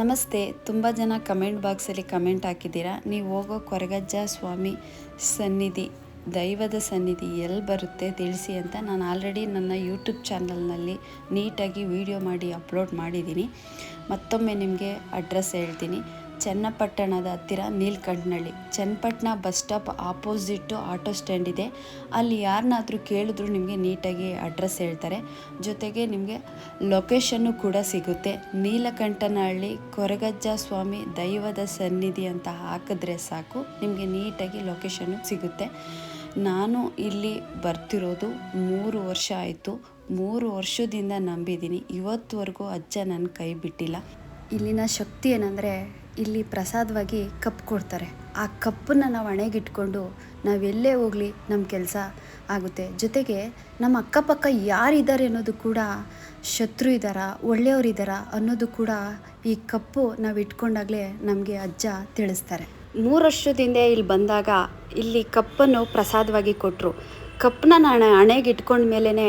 ನಮಸ್ತೆ. ತುಂಬ ಜನ ಕಮೆಂಟ್ ಬಾಕ್ಸಲ್ಲಿ ಕಮೆಂಟ್ ಹಾಕಿದ್ದೀರಾ. ನೀವು ಹೋಗೋ ಕೊರಗಜ್ಜ ಸ್ವಾಮಿ ಸನ್ನಿಧಿ, ದೈವದ ಸನ್ನಿಧಿ ಎಲ್ಲಿ ಬರುತ್ತೆ ತಿಳಿಸಿ ಅಂತ ನಾನು ಆಲ್ರೆಡಿ ನನ್ನ ಯೂಟ್ಯೂಬ್ ಚಾನಲ್ನಲ್ಲಿ ನೀಟಾಗಿ ವಿಡಿಯೋ ಮಾಡಿ ಅಪ್ಲೋಡ್ ಮಾಡಿದ್ದೀನಿ. ಮತ್ತೊಮ್ಮೆ ನಿಮಗೆ ಅಡ್ರೆಸ್ ಹೇಳ್ತೀನಿ. ಚನ್ನಪಟ್ಟಣದ ಹತ್ತಿರ Neelakantanahalli Channapatna bus stop opposite auto stand ಇದೆ. ಅಲ್ಲಿ ಯಾರನ್ನಾದರೂ ಕೇಳಿದ್ರು ನಿಮಗೆ ನೀಟಾಗಿ ಅಡ್ರೆಸ್ ಹೇಳ್ತಾರೆ. ಜೊತೆಗೆ ನಿಮಗೆ ಲೊಕೇಶನ್ನು ಕೂಡ ಸಿಗುತ್ತೆ. ನೀಲಕಂಠನಹಳ್ಳಿ ಕೊರಗಜ್ಜ ಸ್ವಾಮಿ ದೈವದ ಸನ್ನಿಧಿ ಅಂತ ಹಾಕಿದ್ರೆ ಸಾಕು. ನಿಮಗೆ ನೀಟಾಗಿ ಲೊಕೇಶನ್ನು ಸಿಗುತ್ತೆ. ನಾನು ಇಲ್ಲಿ ಬರ್ತಿರೋದು ಮೂರು ವರ್ಷ ಆಯಿತು. ಮೂರು ವರ್ಷದಿಂದ ನಂಬಿದ್ದೀನಿ. ಇವತ್ತುವರೆಗೂ ಅಜ್ಜ ನನ್ನ ಕೈ ಬಿಟ್ಟಿಲ್ಲ. ಇಲ್ಲಿನ ಶಕ್ತಿ ಏನಂದರೆ ಇಲ್ಲಿ ಪ್ರಸಾದವಾಗಿ ಕಪ್ ಕೊಡ್ತಾರೆ. ಆ ಕಪ್ಪನ್ನು ನಾವು ಹಣೆಗಿಟ್ಕೊಂಡು ಎಲ್ಲೇ ಹೋಗಲಿ ನಮ್ಮ ಕೆಲಸ ಆಗುತ್ತೆ. ಜೊತೆಗೆ ನಮ್ಮ ಅಕ್ಕಪಕ್ಕ ಯಾರಿದ್ದಾರೆ ಅನ್ನೋದು ಕೂಡ ಶತ್ರು ಇದ್ದಾರಾ ಒಳ್ಳೆಯವರಿದ್ದಾರಾ ಅನ್ನೋದು ಕೂಡ ಈ ಕಪ್ಪು ನಾವು ಇಟ್ಕೊಂಡಾಗಲೇ ನಮಗೆ ಅಜ್ಜ ತಿಳಿಸ್ತಾರೆ. ಮೂರು ವರ್ಷದಿಂದ ಇಲ್ಲಿ ಬಂದಾಗ ಇಲ್ಲಿ ಕಪ್ಪನ್ನು ಪ್ರಸಾದವಾಗಿ ಕೊಟ್ಟರು ಕಪ್ಪನ್ನ ನಾನು ಹಣೆಗೆ ಇಟ್ಕೊಂಡ ಮೇಲೇ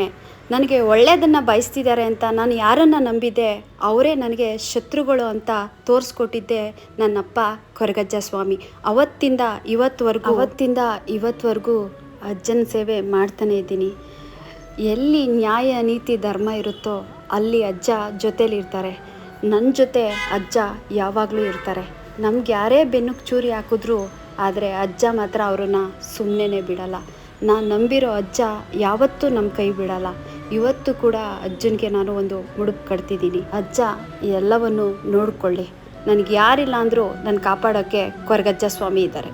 ನನಗೆ ಒಳ್ಳೆಯದನ್ನು ಬಯಸ್ತಿದ್ದಾರೆ ಅಂತ ನಾನು ಯಾರನ್ನು ನಂಬಿದ್ದೆ, ಅವರೇ ನನಗೆ ಶತ್ರುಗಳು ಅಂತ ತೋರಿಸ್ಕೊಟ್ಟಿದ್ದೆ ನನ್ನಪ್ಪ ಕೊರಗಜ್ಜ ಸ್ವಾಮಿ. ಅವತ್ತಿಂದ ಇವತ್ತುವರೆಗೂ ಅವತ್ತಿಂದ ಇವತ್ತುವರೆಗೂ ಅಜ್ಜನ ಸೇವೆ ಮಾಡ್ತಾನೆ ಇದ್ದೀನಿ. ಎಲ್ಲಿ ನ್ಯಾಯ, ನೀತಿ, ಧರ್ಮ ಇರುತ್ತೋ ಅಲ್ಲಿ ಅಜ್ಜ ಜೊತೇಲಿರ್ತಾರೆ ನನ್ನ ಜೊತೆ ಅಜ್ಜ ಯಾವಾಗಲೂ ಇರ್ತಾರೆ. ನಮ್ಗೆ ಯಾರೇ ಬೆನ್ನುಕ್ಕೆ ಚೂರಿ ಹಾಕಿದ್ರು, ಆದರೆ ಅಜ್ಜ ಮಾತ್ರ ಅವ್ರನ್ನ ಸುಮ್ಮನೆ ಬಿಡಲ್ಲ. ನಾನು ನಂಬಿರೋ ಅಜ್ಜ ಯಾವತ್ತೂ ನಮ್ಮ ಕೈ ಬಿಡಲ್ಲ. ಇವತ್ತು ಕೂಡ ಅಜ್ಜನಿಗೆ ನಾನು ಒಂದು ಮುಡುಪು ಕಟ್ತಿದ್ದೀನಿ. ಅಜ್ಜ ಎಲ್ಲವನ್ನು ನೋಡಿಕೊಳ್ಳಿ. ನನಗೆ ಯಾರಿಲ್ಲ ಅಂದರೂ ನನ್ನ ಕಾಪಾಡೋಕ್ಕೆ ಕೊರಗಜ್ಜ ಸ್ವಾಮಿ ಇದ್ದಾರೆ